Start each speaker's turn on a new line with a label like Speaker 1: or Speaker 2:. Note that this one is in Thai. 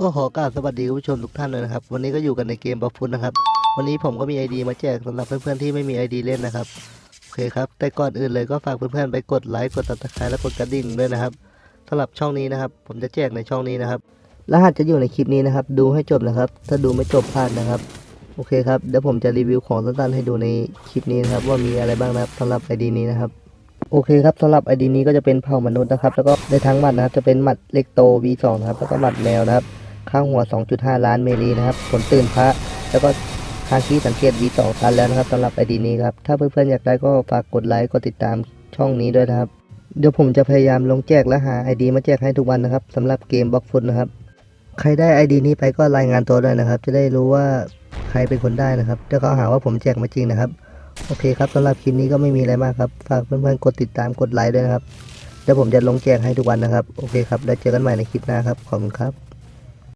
Speaker 1: ก็ขอกราบสวัสดีคุณผู้ชมทุกท่านเลยนะครับ วันนี้ก็อยู่กันในเกมบัฟฟุตนะครับ วันนี้ผมก็มีไอดีมาแจกสำหรับเพื่อนๆที่ไม่มีไอดีเล่นนะครับ โอเคครับ แต่ก่อนอื่นเลยก็ฝากเพื่อนๆไปกดไลค์ กดติดตามและกดกระดิ่งด้วยนะครับสำหรับช่องนี้นะครับ ผมจะแจกในช่องนี้นะครับ รหัสจะอยู่ในคลิปนี้นะครับ ดูให้จบนะครับ ถ้าดูไม่จบพลาดนะครับ โอเคครับ เดี๋ยวผมจะรีวิวของสั้นๆให้ดูในคลิปนี้นะครับ ว่ามีอะไรบ้างนะครับสำหรับไอดีนี้นะครับโอเคครับสำหรับไอดีนี้ก็จะเป็นเผ่ามนุษย์นะครับ แล้วก็ในทั้งหมัดนะครับ จะเป็นหมัดเล็กโต V2 นะครับ แล้วก็หมัดแมวนะครับ ข้างหัว 2.5 ล้านเมลีนะครับ ผลตื่นพระ แล้วก็คางคีสังเกต V2 ตันแล้วนะครับสำหรับไอดีนี้ครับ ถ้าเพื่อนๆอยากได้ก็ฝากกดไลค์ กดติดตามช่องนี้ด้วยนะครับ เดี๋ยวผมจะพยายามลงแจกและหาไอดีมาแจกให้ทุกวันนะครับสำหรับเกมบล็อกฟุตนะครับ ใครได้ไอดีนี้ไปก็รายงานตัวด้วยนะครับ จะได้รู้ว่าใครเป็นคนได้นะครับเดี๋ยวเขาหาว่าผมแจกมาจริงนะครับ โอเคครับสำหรับคลิปนี้ก็ไม่มีอะไรมากครับ ฝากเพื่อนๆกดติดตาม กดไลค์ด้วยนะครับเดี๋ยวผมจะลงแจกให้ทุกวันนะครับ โอเคครับ แล้วเจอกันใหม่ในคลิปหน้าครับ ขอบคุณครับ